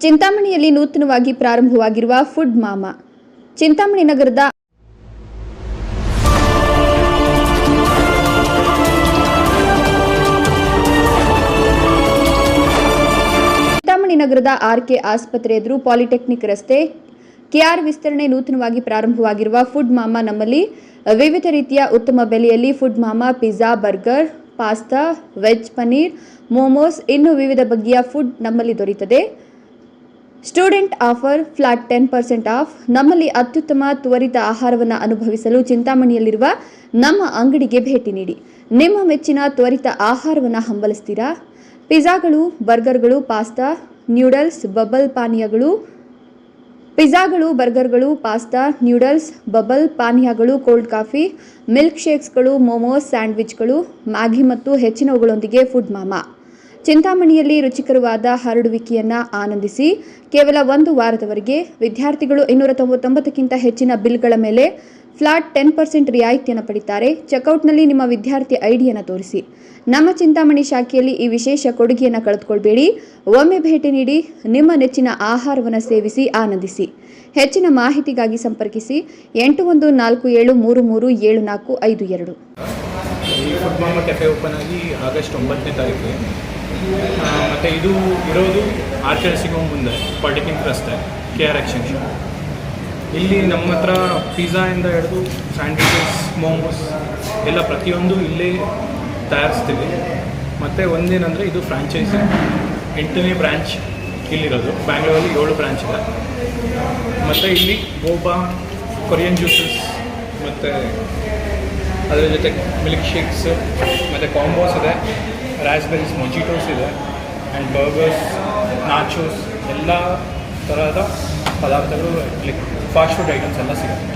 ಚಿಂತಾಮಣಿಯಲ್ಲಿ ನೂತನವಾಗಿ ಪ್ರಾರಂಭವಾಗಿರುವ ಫುಡ್ ಮಾಮಾ. ಚಿಂತಾಮಣಿ ನಗರದ ಚಿಂತಾಮಣಿ ನಗರದ ಆರ್ಕೆ ಆಸ್ಪತ್ರೆ ಎದುರು ಪಾಲಿಟೆಕ್ನಿಕ್ ರಸ್ತೆ ಕೆಆರ್ ವಿಸ್ತರಣೆ ನೂತನವಾಗಿ ಪ್ರಾರಂಭವಾಗಿರುವ ಫುಡ್ ಮಾಮಾ ನಮ್ಮಲ್ಲಿ ವಿವಿಧ ರೀತಿಯ ಉತ್ತಮ ಬೆಲೆಯಲ್ಲಿ food mama, pizza, burger, pasta, veg paneer, momos ಇನ್ನು ವಿವಿಧ ಬಗೆಯ ಫುಡ್ ನಮ್ಮಲ್ಲಿ ದೊರೆಯುತ್ತದೆ student offer flat ten percent off ನಮ್ಮಲ್ಲಿ ಅತ್ಯುತ್ತಮ ತ್ವರಿತ ಆಹಾರವನ್ನು ಅನುಭವಿಸಲು ಚಿಂತಾಮಣಿಯಲ್ಲಿರುವ ನಮ್ಮ ಅಂಗಡಿಗೆ ಭೇಟಿ ನೀಡಿ. ನಿಮ್ಮ ಮೆಚ್ಚಿನ ತ್ವರಿತ ಆಹಾರವನ್ನು ಹಂಬಲಿಸ್ತೀರಾ? ಪಿಜ್ಜಾಗಳು, ಬರ್ಗರ್ಗಳು, ಪಾಸ್ತಾ ನ್ಯೂಡಲ್ಸ್ ಬಬಲ್ ಪಾನೀಯಗಳು, ಪಿಜ್ಜಾಗಳು, ಬರ್ಗರ್ಗಳು, ಪಾಸ್ತಾ ನ್ಯೂಡಲ್ಸ್ ಬಬಲ್ ಪಾನೀಯಗಳು, ಕೋಲ್ಡ್ ಕಾಫಿ ಮಿಲ್ಕ್ ಶೇಕ್ಸ್ಗಳು ಮೋಮೋಸ್, ಸ್ಯಾಂಡ್ವಿಚ್ಗಳು, ಮ್ಯಾಗಿ ಮತ್ತು ಹೆಚ್ಚಿನವುಗಳೊಂದಿಗೆ ಫುಡ್ ಮಾಮಾ. ಚಿಂತಾಮಣಿಯಲ್ಲಿ ರುಚಿಕರವಾದ ಹರಡುವಿಕೆಯನ್ನ ಆನಂದಿಸಿ ಕೇವಲ ಒಂದು ವಾರದವರೆಗೆ ವಿದ್ಯಾರ್ಥಿಗಳು ಇನ್ನೂರ ತೊಂಬತ್ತೊಂಬತ್ತಕ್ಕಿಂತ ಹೆಚ್ಚಿನ ಬಿಲ್ಗಳ ಮೇಲೆ ಫ್ಲಾಟ್ ಟೆನ್ ಪರ್ಸೆಂಟ್ ರಿಯಾಯಿತಿಯನ್ನು ಪಡಿತಾರೆ. ಚೆಕ್ಔಟ್ನಲ್ಲಿ ನಿಮ್ಮ ವಿದ್ಯಾರ್ಥಿ ಐಡಿಯನ್ನು ತೋರಿಸಿ. ನಮ್ಮ ಚಿಂತಾಮಣಿ ಶಾಖೆಯಲ್ಲಿ ಈ ವಿಶೇಷ ಕೊಡುಗೆಯನ್ನು ಕಳೆದುಕೊಳ್ಬೇಡಿ. ಒಮ್ಮೆ ಭೇಟಿ ನೀಡಿ ನಿಮ್ಮ ನೆಚ್ಚಿನ ಆಹಾರವನ್ನು ಸೇವಿಸಿ ಆನಂದಿಸಿ. ಹೆಚ್ಚಿನ ಮಾಹಿತಿಗಾಗಿ ಸಂಪರ್ಕಿಸಿ ಎಂಟು ಒಂದು ನಾಲ್ಕು ಏಳು ಮೂರು ಮೂರು ಏಳು ನಾಲ್ಕು ಐದು ಎರಡು. ಆಗಿ ಆಗಸ್ಟ್ ಒಂಬತ್ತನೇ ತಾರೀಕಿಗೆ ಮತ್ತು ಇದು ಇರೋದು ಆರ್ ಕೆ ಸಿಗೋ ಮುಂದೆ, ಪಾಲಿಟೆಕ್ನಿಕ್ ರಸ್ತೆ, ಕೆ ಆರ್ ಎಕ್ಸ್ಟೆನ್ಷನ್ ಇಲ್ಲಿ ನಮ್ಮ ಹತ್ರ ಪಿಜ್ಜಾಯಿಂದ ಹಿಡಿದು ಸ್ಯಾಂಡ್ವಿಚಸ್ ಮೋಮೋಸ್ ಎಲ್ಲ ಪ್ರತಿಯೊಂದು ಇಲ್ಲೇ ತಯಾರಿಸ್ತೀವಿ. ಮತ್ತು ಒಂದೇನಂದರೆ ಇದು ಫ್ರಾಂಚೈಸಿ ಎಂಟನೇ ಬ್ರ್ಯಾಂಚ್ ಇಲ್ಲಿರೋದು. ಬ್ಯಾಂಗ್ಳೂರಲ್ಲಿ ಏಳು ಬ್ರ್ಯಾಂಚ್ ಇದೆ. ಮತ್ತು ಇಲ್ಲಿ ಗೋಬಾ, ಕೊರಿಯನ್ ಜ್ಯೂಸಸ್, ಮತ್ತು ಅದರ ಜೊತೆ ಮಿಲ್ಕ್ ಶೇಕ್ಸ್ ಮತ್ತು ಕಾಂಬೋಸ್ ಇದೆ. ರಾಸ್ಬೆರೀಸ್ ಮೊಜಿಟೋಸ್ ಇದೆ ಆ್ಯಂಡ್ ಬರ್ಗರ್ಸ್ ನಾಚೋಸ್ ಎಲ್ಲ ತರಹದ ಪದಾರ್ಥಗಳು ಲೈಕ್ ಫಾಸ್ಟ್ ಫುಡ್ ಐಟಮ್ಸ್ ಎಲ್ಲ ಸಿಗುತ್ತೆ.